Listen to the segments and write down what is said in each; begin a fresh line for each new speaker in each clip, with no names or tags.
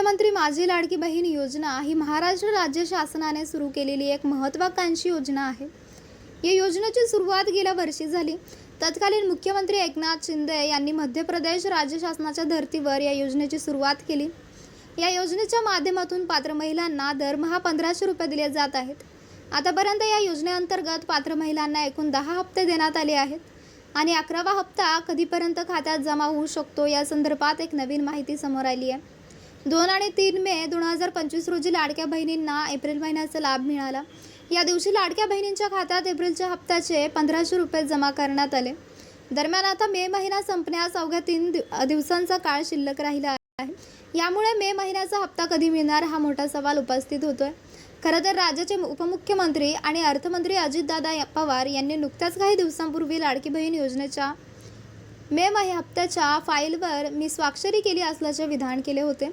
मुख्यमंत्री माझी लाडकी बहीण योजना ही महाराष्ट्र राज्य शासनाने सुरू केलेली एक महत्त्वाकांक्षी योजना आहे. या योजनेची सुरुवात गेल्या वर्षी झाली. तत्कालीन मुख्यमंत्री एकनाथ शिंदे यांनी मध्य प्रदेश राज्य शासनाच्या धर्तीवर या योजनेची सुरुवात केली. या योजनेच्या माध्यमातून पात्र महिलांना दरमहा पंधराशे रुपये दिले जात आहेत. आतापर्यंत या योजनेअंतर्गत पात्र महिलांना एकूण दहा हप्ते देण्यात आले आहेत आणि अकरावा हप्ता कधीपर्यंत खात्यात जमा होऊ शकतो या संदर्भात एक नवीन माहिती समोर आली आहे. दोन आणि तीन मे दोन हजार पंचवीस रोजी लाडक्या बहिणींना एप्रिल महिन्याचा लाभ मिळाला. या दिवशी लाडक्या बहिणींच्या खात्यात एप्रिलच्या हप्त्याचे पंधराशे रुपये जमा करण्यात आले. दरम्यान आता मे महिना संपण्यास अवघ्या तीन दिवसांचा काळ शिल्लक राहिला आहे. यामुळे मे महिन्याचा हप्ता कधी मिळणार हा मोठा सवाल उपस्थित होतोय. खरं तर राज्याचे उपमुख्यमंत्री आणि अर्थमंत्री अजितदादा पवार यांनी नुकत्याच काही दिवसांपूर्वी लाडकी बहीण योजनेच्या मे महि हप्त्याच्या फाईलवर मी स्वाक्षरी केली असल्याचे विधान केले होते.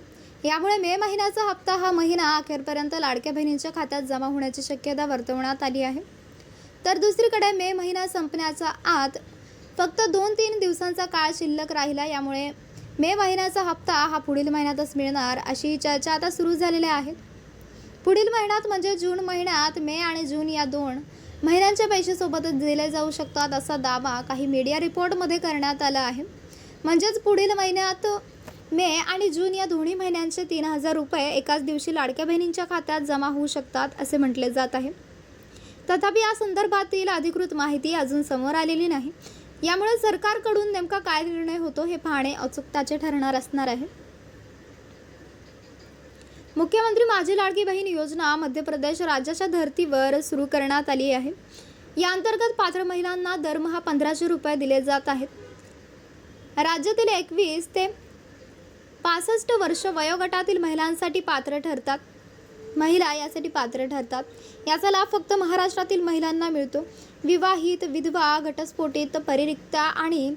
यामुळे मे महिन्याचा हप्ता हा महिना अखेरपर्यंत लाडक्या बहिणींच्या खात्यात जमा होण्याची शक्यता वर्तवण्यात आली आहे. तर दुसरीकडे मे महिना संपण्याच्या आत फक्त दोन तीन दिवसांचा काळ शिल्लक राहिला यामुळे मे महिन्याचा हप्ता हा पुढील महिन्यातच मिळणार अशी चर्चा आता सुरू झालेल्या आहेत पुढील महिन्यात म्हणजे जून महिन्यात मे आणि जून या दोन महिन्यांचे पैसे सोबतच दिले जाऊ शकतात असा दावा काही मीडिया रिपोर्टमध्ये करण्यात आला आहे. म्हणजेच पुढील महिन्यात मे आणि जून या दोन्ही महिन्यांचे तीन हजार रुपये एकाच दिवशी लाडक्या बहिणींच्या खात्यात जमा होऊ शकतात असे म्हटले जात आहे. तथापि या संदर्भातील अधिकृत माहिती अजून समोर आलेली नाही. यामुळे सरकारकडून नेमका काय निर्णय होतो हे पाहणे अचूकताचे ठरणार असणार आहे. मुख्यमंत्री माझी लाडकी बहीण योजना मध्य प्रदेश राज्याच्या धर्तीवर सुरू करण्यात आली आहे. या अंतर्गत पात्र महिलांना दरमहा पंधराशे रुपये दिले जात आहेत. राज्यातील एकवीस ते पासष्ट वर्ष वयोगटातील महिलांसाठी पात्र ठरतात. महिला यासाठी पात्र ठरतात. याचा लाभ फक्त महाराष्ट्रातील महिलांना मिळतो. विवाहित विधवा घटस्फोटित परिरिक्ता आणि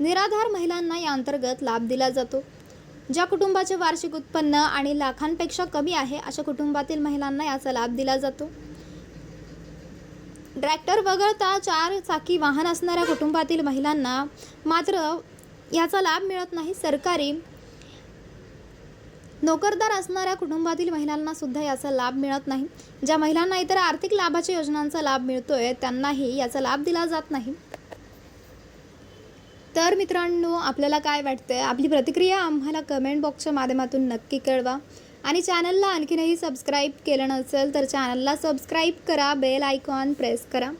निराधार महिलांना या अंतर्गत लाभ दिला जातो. ज्या कुटुंबाचे वार्षिक उत्पन्न आणि लाखांपेक्षा कमी आहे अशा कुटुंबातील महिलांना याचा लाभ दिला जातो. ट्रॅक्टर वगळता चार चाकी वाहन असणाऱ्या कुटुंबातील महिलांना मात्र याचा लाभ मिळत नाही. सरकारी नोकरदार असणाऱ्या कुटुंबातील महिलांना सुद्धा याचा लाभ मिळत नाही. ज्या महिलांना इतर आर्थिक लाभाच्या योजनांचा लाभ मिळतोय त्यांनाही याचा लाभ दिला जात नाही. तर मित्रांनो आपल्याला काय वाटतंय? आपली प्रतिक्रिया आम्हाला कमेंट बॉक्सच्या माध्यमातून नक्की कळवा. आणि चॅनलला आणखीनही सबस्क्राईब केलं नसेल तर चॅनलला सबस्क्राईब करा बेल आयकॉन प्रेस करा.